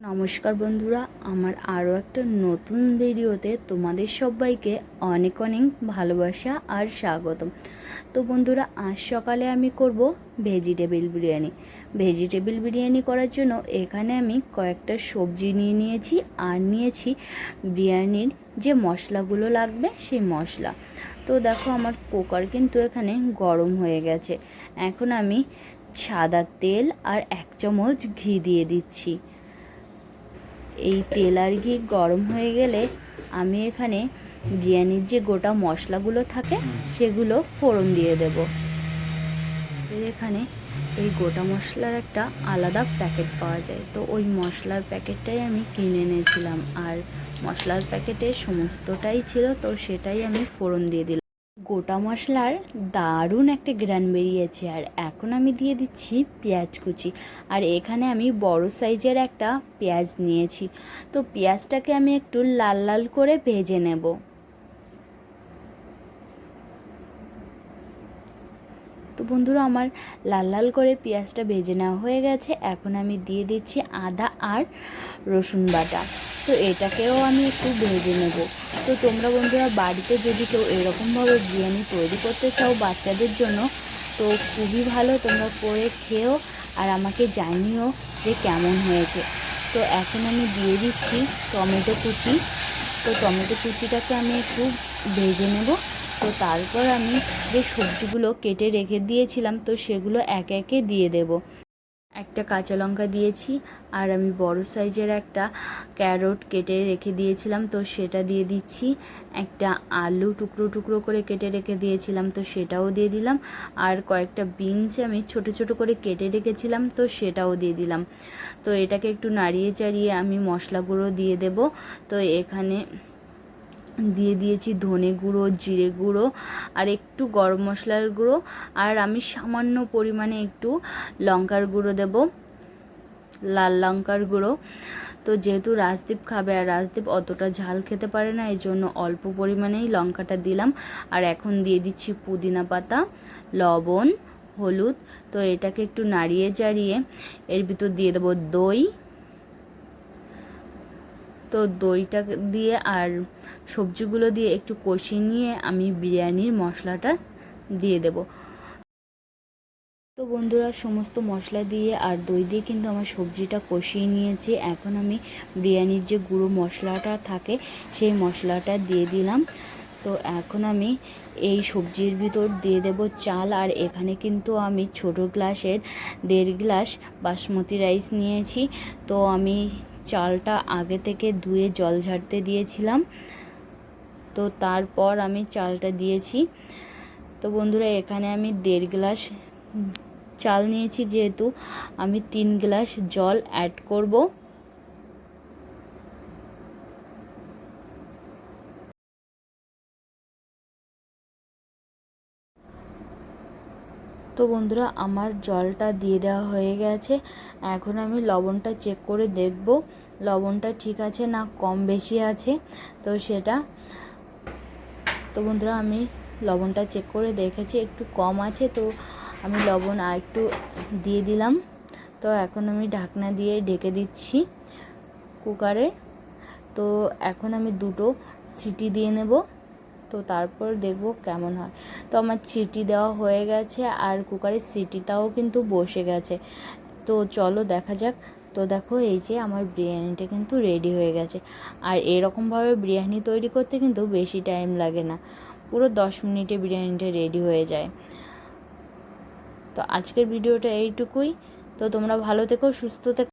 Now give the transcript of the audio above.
নমস্কার বন্ধুরা, আমার আরও একটা নতুন ভিডিওতে তোমাদের সবাইকে অনেক অনেক ভালোবাসা আর স্বাগতম। তো বন্ধুরা, আজ সকালে আমি করব ভেজিটেবিল বিরিয়ানি। ভেজিটেবিল বিরিয়ানি করার জন্য এখানে আমি কয়েকটা সবজি নিয়ে নিয়েছি আর নিয়েছি বিরিয়ানির যে মশলাগুলো লাগবে সেই মশলা। তো দেখো, আমার কুকার কিন্তু এখানে গরম হয়ে গেছে। এখন আমি সাদা তেল আর এক চামচ ঘি দিয়ে দিচ্ছি। এই তেল আর ঘি গরম হয়ে গেলে আমি এখানে বিরিয়ানির যে গোটা মশলাগুলো থাকে, সেগুলো ফোড়ন দিয়ে দেব। এখানে এই গোটা মশলার একটা আলাদা প্যাকেট পাওয়া যায়। তো ওই মশলার প্যাকেটটাই আমি কিনে এনেছিলাম। আর মশলার প্যাকেটে সমস্তটাই ছিল, তো সেটাই আমি ফোড়ন দিয়ে দিলাম। গোটা মশলার দারুণ একটা গ্রান বেরিয়েছে, আর এখন আমি দিয়ে দিচ্ছি পেঁয়াজ কুচি। আর এখানে আমি বড় সাইজের একটা পেঁয়াজ নিয়েছি। তো পেঁয়াজটাকে আমি একটু লাল লাল করে ভেজে নেব। বন্ধুরা, আমার লাল লাল করে পেঁয়াজটা ভেজে নেওয়া হয়ে গেছে। এখন আমি দিয়ে দিচ্ছি আদা আর রসুন বাটা। তো এটাকেও আমি একটু ভেজে নেব। তো তোমরা বন্ধুরা, বাড়িতে যদি কেউ এরকমভাবে বিরিয়ানি তৈরি করতে চাও বাচ্চাদের জন্য, তো খুবই ভালো। তোমরা করে খেও আর আমাকে জানিও যে কেমন হয়েছে। তো এখন আমি দিয়ে দিচ্ছি টমেটো কুচি। তো টমেটো কুচিটাকে আমি একটু ভেজে নেব। তো তারপর আমি যে সবজিগুলো কেটে রেখে দিয়েছিলাম, তো সেগুলো একে একে দিয়ে দেব। একটা কাঁচা লঙ্কা দিয়েছি, আর আমি বড় সাইজের একটা ক্যারট কেটে রেখে দিয়েছিলাম, তো সেটা দিয়ে দিচ্ছি। একটা আলু টুকরো টুকরো করে কেটে রেখে দিয়েছিলাম, তো সেটাও দিয়ে দিলাম। আর কয়েকটা বিনস আমি ছোট ছোট করে কেটে রেখেছিলাম, তো সেটাও দিয়ে দিলাম। তো এটাকে একটু নাড়িয়ে চাড়িয়ে আমি মশলাগুলো দিয়ে দেব। তো এখানে দিয়ে দিয়েছি ধনে গুঁড়ো, জিরে গুঁড়ো আর একটু গরম মশলার গুঁড়ো। আর আমি সামান্য পরিমাণে একটু লঙ্কার গুঁড়ো দেব, লাল লঙ্কার গুঁড়ো। তো যেহেতু রাজদীপ খাবে আর রাজদীপ অতটা ঝাল খেতে পারে না, এই জন্য অল্প পরিমাণেই লঙ্কাটা দিলাম। আর এখন দিয়ে দিচ্ছি পুদিনা পাতা, লবণ, হলুদ। তো এটাকে একটু নাড়িয়ে চাড়িয়ে এর ভিতর দিয়ে দেবো দই। তো দইটা দিয়ে আর সবজিগুলো দিয়ে একটু কষিয়ে নিয়ে আমি বিরিয়ানির মশলাটা দিয়ে দেব। তো বন্ধুরা, সমস্ত মশলা দিয়ে আর দই দিয়ে কিন্তু আমার সবজিটা কষিয়ে নিয়েছি। এখন আমি বিরিয়ানির যে গুঁড়ো মশলাটা থাকে, সেই মশলাটা দিয়ে দিলাম। তো এখন আমি এই সবজির ভিতর দিয়ে দেব চাল। আর এখানে কিন্তু আমি ছোট গ্লাসের, দেড় গ্লাস বাসমতি রাইস নিয়েছি। তো আমি চালটা আগে থেকে ধুয়ে জল ঝাড়তে দিয়েছিলাম। তো তারপর আমি চালটা দিয়েছি। তো বন্ধুরা, এখানে আমি দেড় গ্লাস চাল নিয়েছি যেহেতু। আমি তিন গ্লাস জল অ্যাড করব। তো বন্ধুরা, আমার জলটা দিয়ে দেওয়া হয়ে গেছে। এখন আমি লবণটা চেক করে দেখব। লবণটা ঠিক আছে না কম বেশি আছে? তো সেটা তো বন্ধুরা, আমি লবণটা চেক করে দেখেছি, একটু কম আছে তো আমি লবণ আর একটু দিয়ে দিলাম। তো এখন আমি ঢাকনা দিয়ে ঢেকে দিচ্ছি কুকারে। তো এখন আমি দুটো সিটি দিয়ে নেব, তো তারপর দেখব কেমন হয়। তো আমার সিটি দেওয়া হয়ে গেছে আর কুকারের সিটিটাও কিন্তু বসে গেছে। তো চলো দেখা যাক তো দেখো এই যে আমার বিরিয়ানিটা কিন্তু রেডি হয়ে গেছে। আর এরকমভাবে বিরিয়ানি তৈরি করতে কিন্তু বেশি টাইম লাগে না। পুরো দশ মিনিটে বিরিয়ানিটা রেডি হয়ে যায়। তো আজকের ভিডিওটা এইটুকুই। তো তোমরা ভালো থেকো, সুস্থ থেকো।